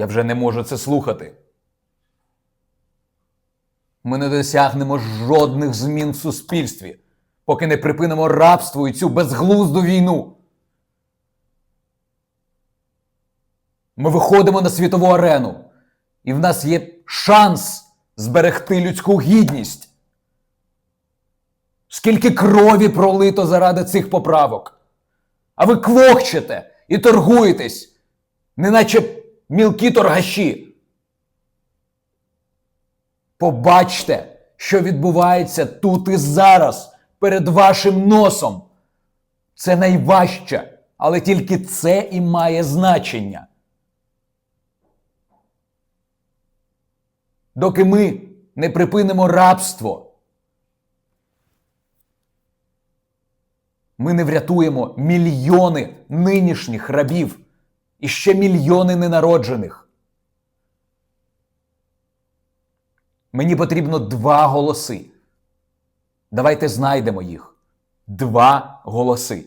Я вже не можу це слухати. Ми не досягнемо жодних змін в суспільстві, поки не припинимо рабство і цю безглузду війну. Ми виходимо на світову арену, і в нас є шанс зберегти людську гідність. Скільки крові пролито заради цих поправок. А ви квохчете і торгуєтесь, неначе мілкі торгаші. Побачте, що відбувається тут і зараз, перед вашим носом. Це найважче, але тільки це і має значення. Доки ми не припинимо рабство, ми не врятуємо мільйони нинішніх рабів і ще мільйони ненароджених. Мені потрібно два голоси. Давайте знайдемо їх. Два голоси.